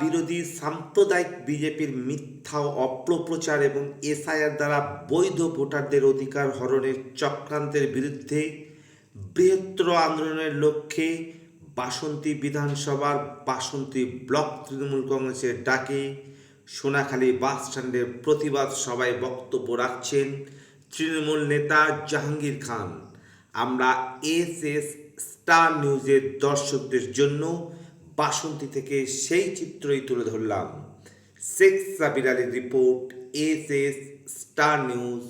বিরোধী সাম্প্রদায়িক বিজেপির মিথ্যা অপপ্রচার এবং এসআইআর দ্বারা বৈধ ভোটারদের অধিকার হরণের চক্রান্তের বিরুদ্ধে বৃহত্তর আন্দোলনের লক্ষ্যে বাসন্তী বিধানসভার বাসন্তী ব্লক তৃণমূল কংগ্রেসের ডাকে সোনাখালী বাস স্ট্যান্ডের প্রতিবাদ সভায় বক্তব্য রাখছেন তৃণমূল নেতা জাহাঙ্গীর খান। আমরা এস এস স্টার নিউজের দর্শকদের জন্য বাসন্তী থেকে সেই চিত্রই তুলে ধরলাম Sheikh Sabir report S S star news,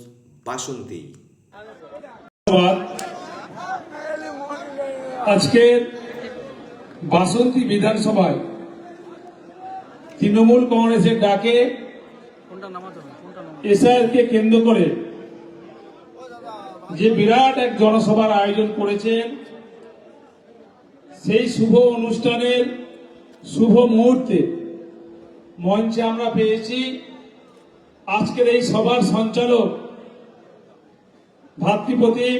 Basanti. আজকের বাসন্তী বিধানসভায় তৃণমূল কংগ্রেসের ডাকে এসআইআর কে কেন্দ্র করে যে বিরাট এক জনসভার আয়োজন করেছেন সেই শুভ অনুষ্ঠানের শুভ মুহূর্তে মঞ্চে আমরা পেয়েছি আজকের এই সভার সঞ্চালক ভাতৃপ্রতিম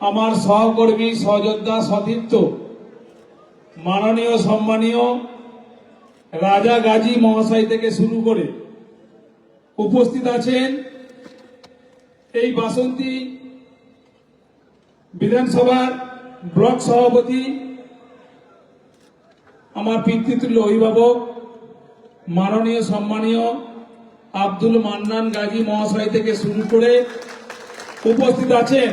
আমার সহকর্মী সহযোদ্ধা সতীর্থ, মাননীয় সম্মানীয় রাজা গাজী মহাশয় থেকে শুরু করে উপস্থিত আছেন এই বাসন্তী বিধানসভার ব্লক সভাপতি, আমার পিতৃতুল্য অভিভাবক, মাননীয়, সম্মানীয় আব্দুল মান্নান গাজী মহাশয় থেকে শুরু করে উপস্থিত আছেন।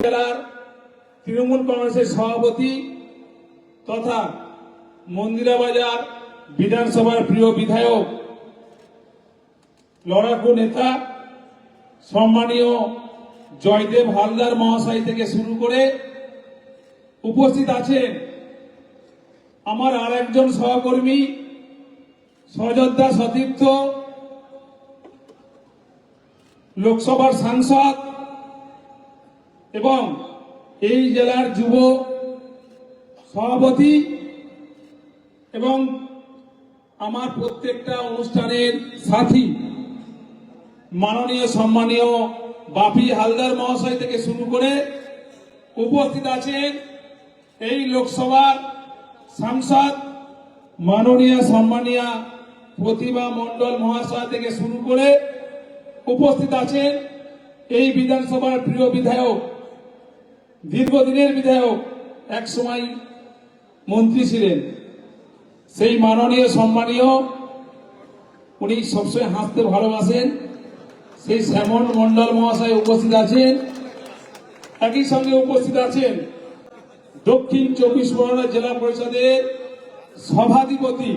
জেলার তৃণমূল কংগ্রেসের সভাপতি তথা মন্দিরাবাজার বিধানসভার প্রিয় বিধায়ক লড়াকু নেতা সম্মানীয় জয়দেব হালদার মহাশয় থেকে শুরু করে উপস্থিত আছেন আমার আর একজন সহকর্মী সযোদ্ধা সতীর্থ, লোকসভার সাংসদ এবং এই জেলার যুব সভাপতি এবং আমার প্রত্যেকটা অনুষ্ঠানের সাথী। মাননীয়, সম্মানীয় বাপি হালদার মহাশয় থেকে শুরু করে উপস্থিত আছেন এই লোকসভার সাংসদ, মাননীয়, সম্মানীয় প্রতিভা মণ্ডল মহাশয় থেকে শুরু করে উপস্থিত আছেন এই বিধানসভার প্রিয় বিধায়ক, দীর্ঘদিনের বিধায়ক, এক সময় মন্ত্রী ছিলেন। সেই মাননীয়, সম্মানীয়, উনি সবসময় হাসতে ভালোবাসেন। সেই শ্যামল মণ্ডল মহাশয় উপস্থিত আছেন। একই সঙ্গে উপস্থিত আছেন দক্ষিণ চব্বিশ পরগনা জেলা পরিষদের সভাধিপতি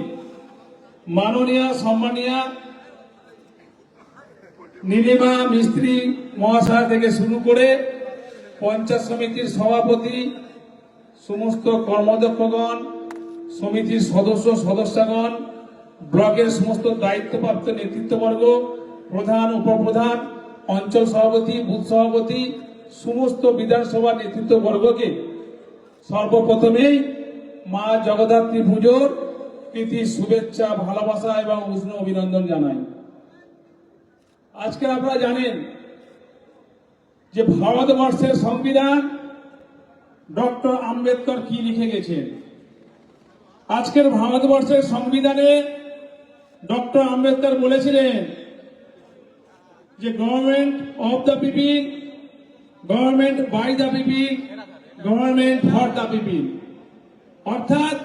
মাননীয়, সম্মানীয় নীলিমা মিস্ত্রি মহাশয় থেকে শুরু করে পঞ্চায়েত সমিতির সভাপতি, সমস্ত কর্মদক্ষগণ সমিতির সদস্য সদস্যগণ, ব্লকের সমস্ত দায়িত্বপ্রাপ্ত নেতৃত্ববর্গ প্রধান, উপপ্রধান, অঞ্চল সভাপতি, বুথ সভাপতি, সমস্ত বিধানসভা নেতৃত্ববর্গকে সর্বপ্রথমেই মা জগদ্ধাত্রী পুজোর প্রীতি, শুভেচ্ছা, ভালোবাসা এবং উষ্ণ অভিনন্দন জানাই। আজকে আপনারা জানেন যে ভারতবর্ষের সংবিধান ডক্টর আম্বেদকর কি লিখে গেছেন? আজকের ভারতবর্ষের সংবিধানে ডক্টর আম্বেদকর বলেছিলেন যে government of the people government by the people government for the people অর্থাৎ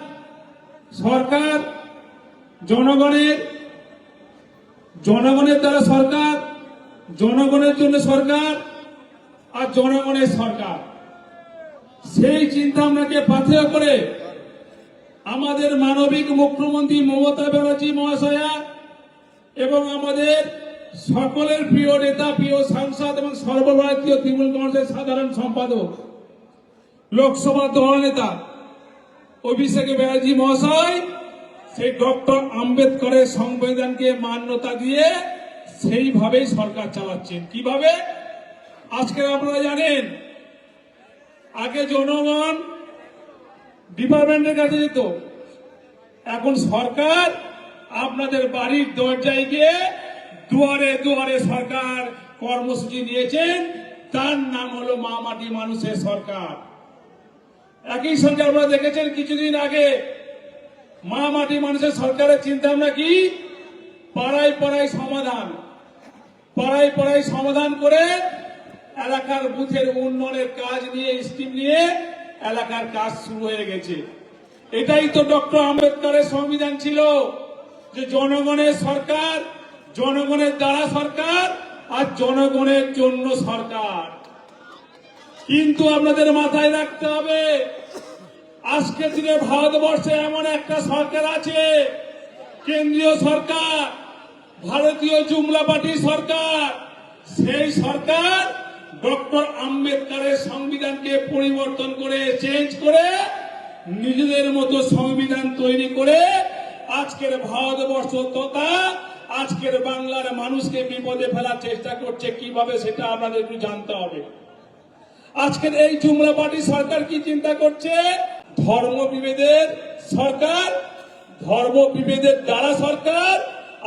সরকার জনগণের জনগণের দ্বারা সরকার, জনগণের জন্য সরকার আর জনগণের সরকার। সেই চিন্তা ভাবনাকে পাথেয় করে আমাদের মানবিক মুখ্যমন্ত্রী মমতা ব্যানার্জি মহাশয়া এবং আমাদের সকলের প্রিয় নেতা, প্রিয় সাংসদ এবং সর্বভারতীয় তৃণমূল কংগ্রেসের সাধারণ সম্পাদক, লোকসভা দল নেতা, অভিষেক ব্যানার্জি মহাশয়, সেই ডক্টর আম্বেদকরের সংবিধানকে মান্যতা দিয়ে সেইভাবেই সরকার চালাচ্ছেন। কীভাবে? আজকে আপনারা জানেন, আগে জনগণ ডিপার্টমেন্টের কাছে যেত। এখন সরকার আপনাদের বাড়ির দরজায় গিয়ে দুয়ারে দুয়ারে সরকার কর্মসূচি নিয়েছেন, তার নাম হলো মা মাটি মানুষের সরকার। একই সঙ্গে আপনারা দেখেছেন কিছুদিন আগে মা মাটি মানুষের সরকারের চিন্তা ভাবনা কি? পাড়ায় পাড়ায় সমাধান, পাড়ায় পাড়ায় সমাধান করে এলাকার বুথের উন্নয়নের কাজ নিয়ে, স্কিম নিয়ে এলাকার কাজ শুরু হয়ে গেছে। এটাই তো ডক্টর আম্বেদকরের সংবিধান ছিল যে জনগণের সরকার জনগণের দ্বারা সরকার আর জনগণের জন্য সরকার। কিন্তু আপনাদের মাথায় রাখতে হবে আজকের দিনে ভারতবর্ষে এমন একটা সরকার আছে, কেন্দ্রীয় সরকার, ভারতীয় জুমলা পার্টির সরকার। সেই সরকার ডক্টর আম্বেদকরের সংবিধানকে পরিবর্তন করে, চেঞ্জ করে, নিজেদের মতো সংবিধান তৈরি করে, আজকের ভারতবর্ষ তথা আজকের বাংলার মানুষকে বিপদে ফেলার চেষ্টা করছে, কীভাবে সেটা আপনাদের একটু জানতে হবে। আজকের এই জুমলা পার্টি সরকার কি চিন্তা করছে? ধর্ম বিভেদের সরকার, ধর্ম বিভেদের দ্বারা সরকার,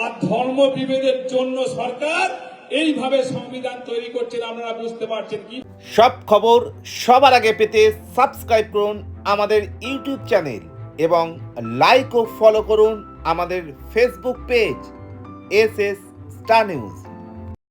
আর ধর্ম বিভেদের জন্য সরকার, এইভাবে সংবিধান তৈরি করছেন আপনারা বুঝতে পারছেন কি? সব খবর সবার আগে পেতে সাবস্ক্রাইব করুন আমাদের ইউটিউব চ্যানেল এবং লাইক ও ফলো করুন আমাদের Facebook page S S star news.